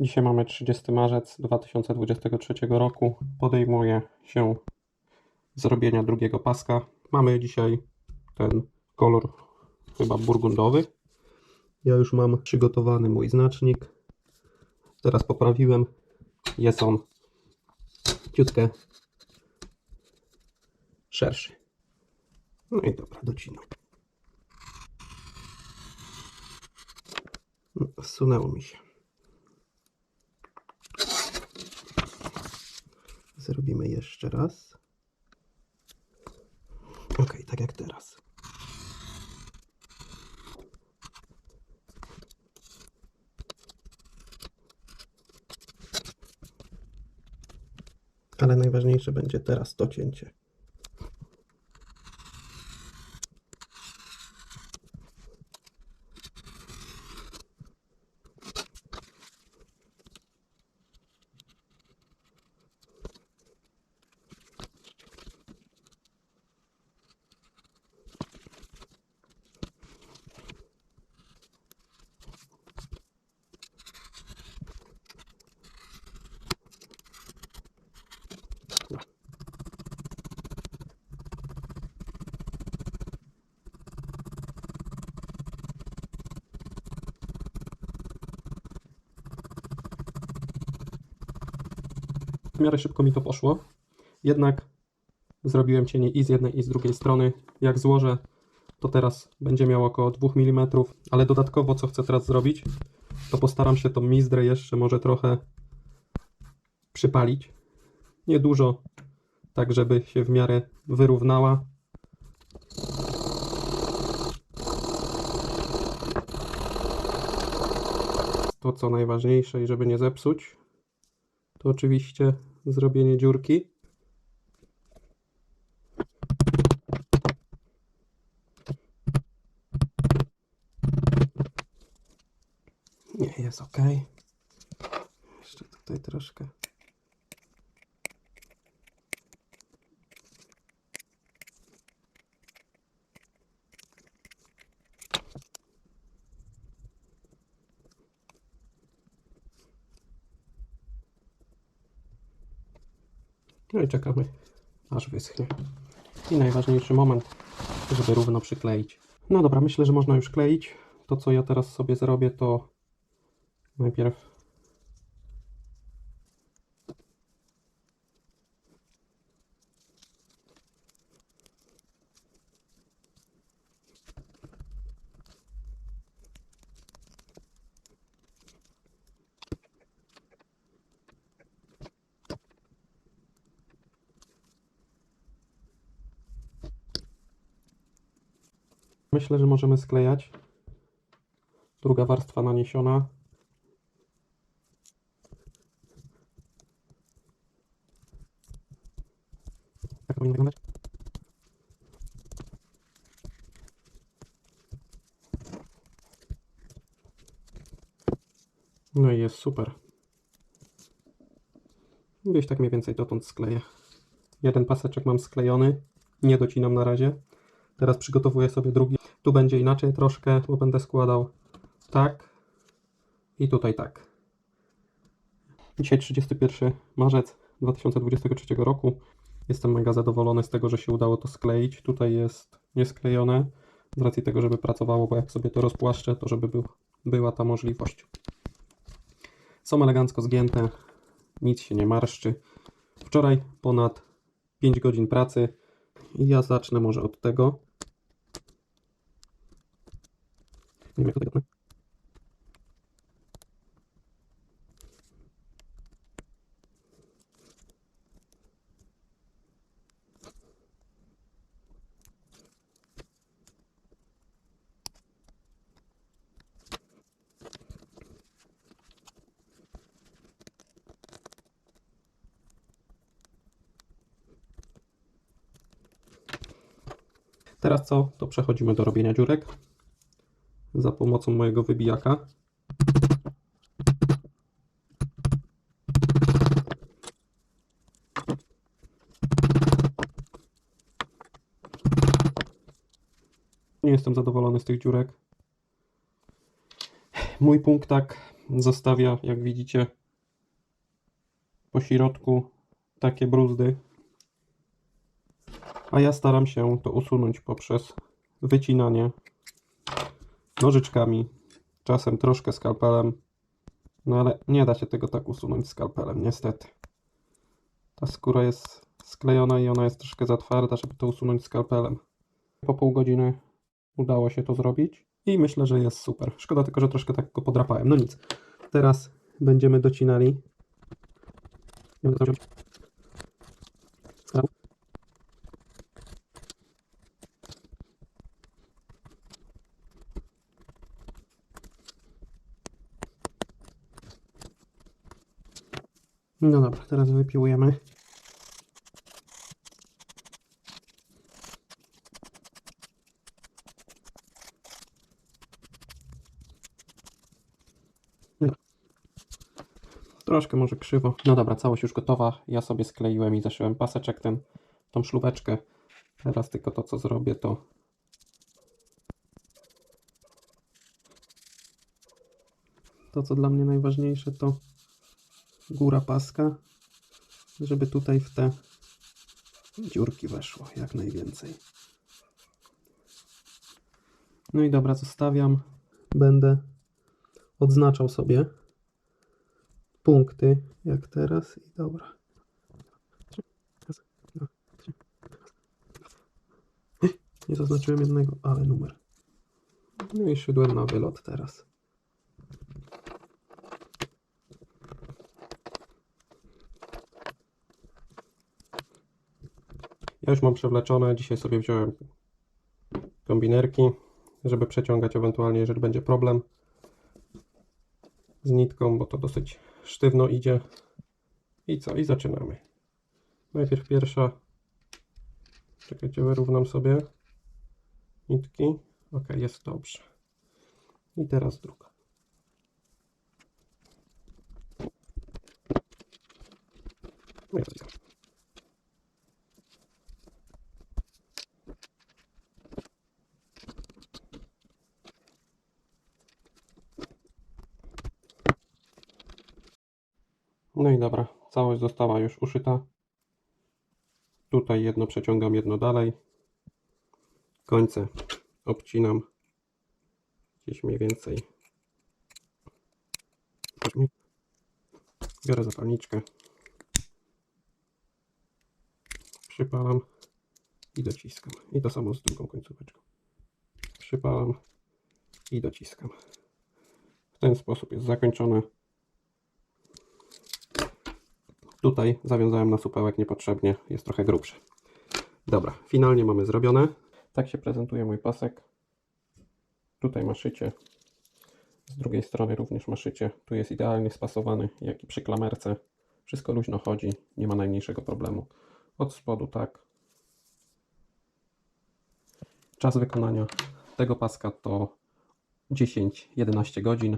Dzisiaj mamy 30 marzec 2023 roku. Podejmuję się zrobienia drugiego paska. Mamy dzisiaj ten kolor chyba burgundowy. Ja już mam przygotowany mój znacznik. Teraz poprawiłem. Jest on ciutkę szerszy. No i dobra, docinam. Zsunęło mi się. Zrobimy jeszcze raz. Ok, tak jak teraz. Ale najważniejsze będzie teraz to cięcie. W miarę szybko mi to poszło. Jednak zrobiłem cienie i z jednej i z drugiej strony. Jak złożę, to teraz będzie miał około 2 mm, ale dodatkowo co chcę teraz zrobić, to postaram się tą mizdrę jeszcze może trochę przypalić. Nie dużo, tak żeby się w miarę wyrównała. To co najważniejsze i żeby nie zepsuć, to oczywiście zrobienie dziurki. Nie, jest ok. Jeszcze tutaj troszkę. No i czekamy, aż wyschnie. I najważniejszy moment, żeby równo przykleić. No dobra, myślę, że można już kleić. To, co ja teraz sobie zrobię, to najpierw myślę, że możemy sklejać. Druga warstwa naniesiona. Tak powinno wyglądać. No i jest super. Gdzieś tak mniej więcej dotąd skleję. Jeden paseczek mam sklejony. Nie docinam na razie. Teraz przygotowuję sobie drugi. Tu będzie inaczej troszkę, bo będę składał tak i tutaj tak. Dzisiaj 31 marzec 2023 roku. Jestem mega zadowolony z tego, że się udało to skleić. Tutaj jest niesklejone z racji tego, żeby pracowało, bo jak sobie to rozpłaszczę, to żeby był, była ta możliwość. Są elegancko zgięte, nic się nie marszczy. Wczoraj ponad 5 godzin pracy i ja zacznę może od tego. Nie wiem, jak tutaj dotknę. Teraz co? To przechodzimy do robienia dziurek za pomocą mojego wybijaka. Nie jestem zadowolony z tych dziurek. Mój punkt tak zostawia, jak widzicie, po środku takie bruzdy. A ja staram się to usunąć poprzez wycinanie nożyczkami, czasem troszkę skalpelem. No ale nie da się tego tak usunąć skalpelem, niestety. Ta skóra jest sklejona i ona jest troszkę za twarda, żeby to usunąć skalpelem. Po pół godziny udało się to zrobić i myślę, że jest super. Szkoda tylko, że troszkę tak go podrapałem. No nic. Teraz będziemy docinali. Nie będę to No dobra, teraz wypiłujemy. Troszkę może krzywo. No dobra, całość już gotowa. Ja sobie skleiłem i zaszyłem paseczek, ten, tą szlubeczkę. Teraz tylko to, co zrobię, to to, co dla mnie najważniejsze, to góra paska, żeby tutaj w te dziurki weszło jak najwięcej. No i dobra, zostawiam. Będę odznaczał sobie punkty, jak teraz. I dobra. Nie zaznaczyłem jednego, ale numer. No i szedłem na wylot teraz. Ja już mam przewleczone. Dzisiaj sobie wziąłem kombinerki, żeby przeciągać ewentualnie, jeżeli będzie problem z nitką, bo to dosyć sztywno idzie. I co? I zaczynamy. Najpierw pierwsza. Czekajcie, wyrównam sobie nitki. Ok, jest dobrze. I teraz druga. No No i dobra, całość została już uszyta. Tutaj jedno przeciągam, jedno dalej. Końce obcinam gdzieś mniej więcej. Biorę zapalniczkę. Przypalam i dociskam. I to samo z drugą końcóweczką. Przypalam i dociskam. W ten sposób jest zakończone. Tutaj zawiązałem na supełek niepotrzebnie, jest trochę grubszy. Dobra, finalnie mamy zrobione. Tak się prezentuje mój pasek. Tutaj ma szycie. Z drugiej strony również ma szycie. Tu jest idealnie spasowany, jak i przy klamerce. Wszystko luźno chodzi, nie ma najmniejszego problemu. Od spodu tak. Czas wykonania tego paska to 10-11 godzin.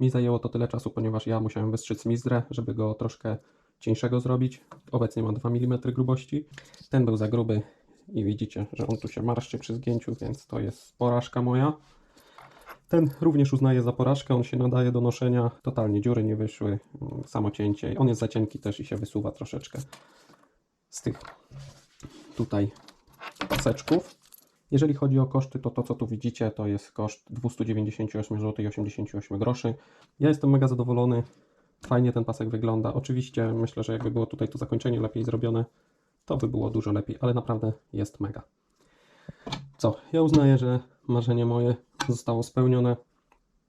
Mi zajęło to tyle czasu, ponieważ ja musiałem wystrzyc mizdrę, żeby go troszkę cieńszego zrobić. Obecnie ma 2 mm grubości. Ten był za gruby i widzicie, że on tu się marszczy przy zgięciu, więc to jest porażka moja. Ten również uznaję za porażkę, on się nadaje do noszenia, totalnie dziury nie wyszły, mm, samo cięcie. On jest za cienki też i się wysuwa troszeczkę z tych tutaj paseczków. Jeżeli chodzi o koszty, to to co tu widzicie to jest koszt 298 zł i 88 groszy. Ja jestem mega zadowolony. Fajnie ten pasek wygląda. Oczywiście myślę, że jakby było tutaj to zakończenie lepiej zrobione, to by było dużo lepiej, ale naprawdę jest mega. Co? Ja uznaję, że marzenie moje zostało spełnione.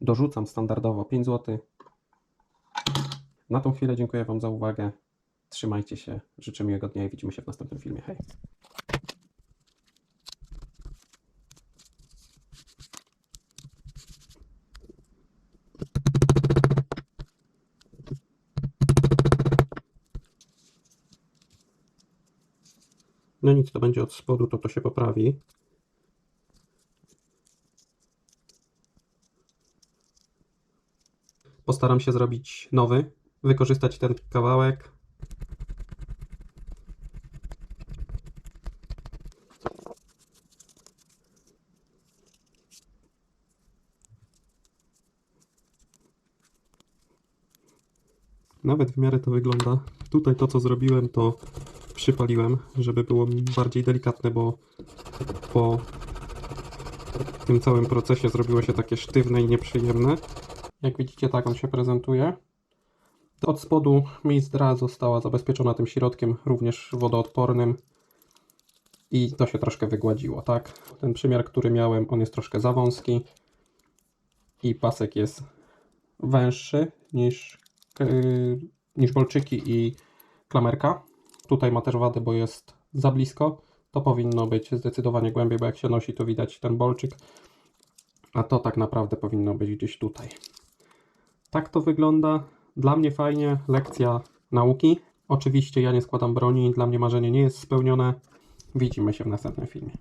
Dorzucam standardowo 5 zł. Na tą chwilę dziękuję Wam za uwagę. Trzymajcie się. Życzę miłego dnia i widzimy się w następnym filmie. Hej! No nic, to będzie od spodu, to to się poprawi. Postaram się zrobić nowy, wykorzystać ten kawałek. Nawet w miarę to wygląda. Tutaj to, co zrobiłem, to przypaliłem, żeby było bardziej delikatne, bo po tym całym procesie zrobiło się takie sztywne i nieprzyjemne. Jak widzicie, tak on się prezentuje. Od spodu mizdra została zabezpieczona tym środkiem, również wodoodpornym. I to się troszkę wygładziło, tak? Ten przymiar, który miałem, on jest troszkę za wąski. I pasek jest węższy niż, yy, niż bolczyki i klamerka. Tutaj ma też wadę, bo jest za blisko. To powinno być zdecydowanie głębiej, bo jak się nosi, to widać ten bolczyk. A to tak naprawdę powinno być gdzieś tutaj. Tak to wygląda. Dla mnie fajnie, lekcja nauki. Oczywiście ja nie składam broni, dla mnie marzenie nie jest spełnione. Widzimy się w następnym filmie.